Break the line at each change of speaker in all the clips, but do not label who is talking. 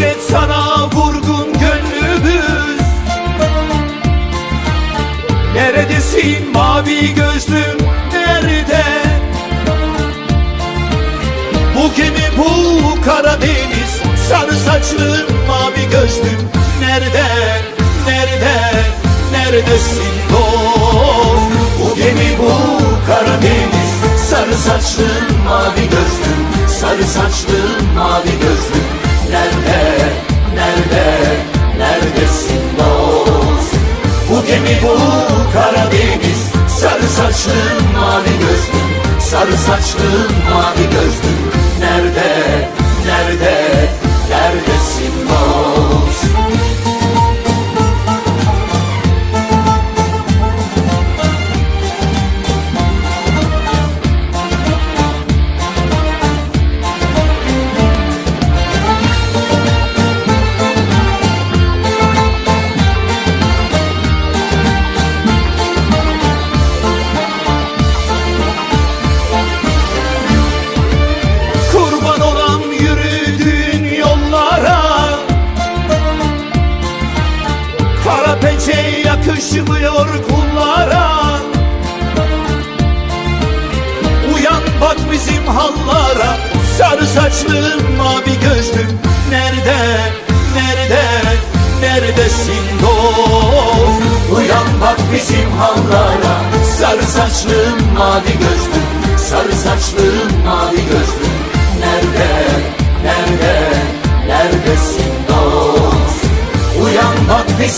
hasret sana vurgun gönlümüz. Neredesin mavi gözlüm nerede? Bu gemi bu Karadeniz Sarı saçlım mavi gözlüm. Nerede nerede neredesin dost Bu gemi bu Karadeniz Sarı saçlım mavi gözlüm. Sarı saçlım mavi gözlüm. Nerede, nerede, neredesin dost? Bu gemi bu Karadeniz. Sarı saçlım mavi gözlüm. Sarı saçlım mavi gözlüm. Nerede, nerede, Kara yakışmıyor kullara. Uyan bak bizim hallara. Sarı saçlım mavi gözlüm Nerede, nerede, neredesin dost Uyan bak bizim hallara. Sarı saçlım mavi gözlüm Sarı saçlım mavi gözlüm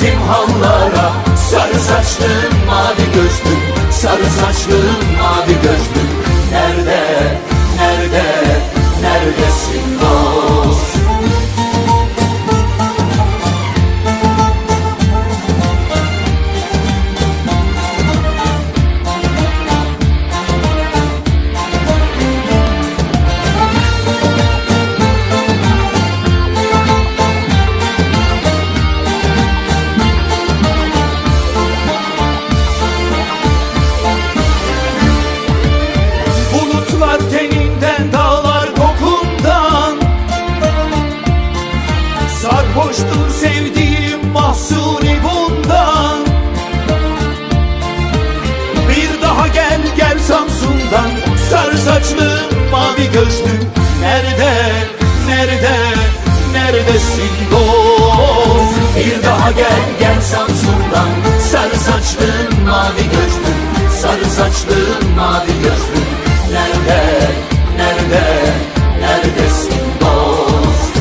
hallara Sarı saçlım mavi gözlüm Sarı saçlım mavi Samsun'dan Sarı saçlım mavi gözlüm Nerede, nerede, neredesin? Dost Bir daha gel gel Samsun'dan. Sarı saçlım mavi gözlüm Sarı saçlım mavi gözlüm Nerede, nerede, neredesin? Dost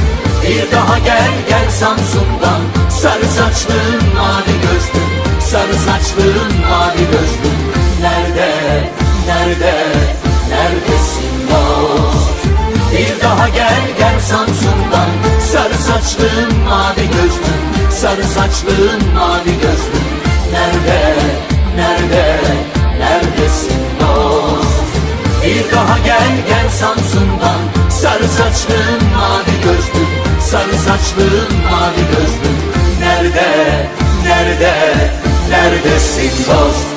Bir daha gel gel Samsun'dan. Sarı saçlım mavi gözlüm Sarı saçlım mavi gözlüm Nerede, nerede, neredesin dost? Bir daha gel gel Samsun'dan. Sarı saçlım mavi gözlüm. Sarı saçlım mavi gözlüm. Nerede, nerede, neredesin dost? Bir daha gel gel Samsun'dan. Sarı saçlım mavi gözlüm. Sarı saçlım mavi gözlüm. Nerede, nerede, neredesin dost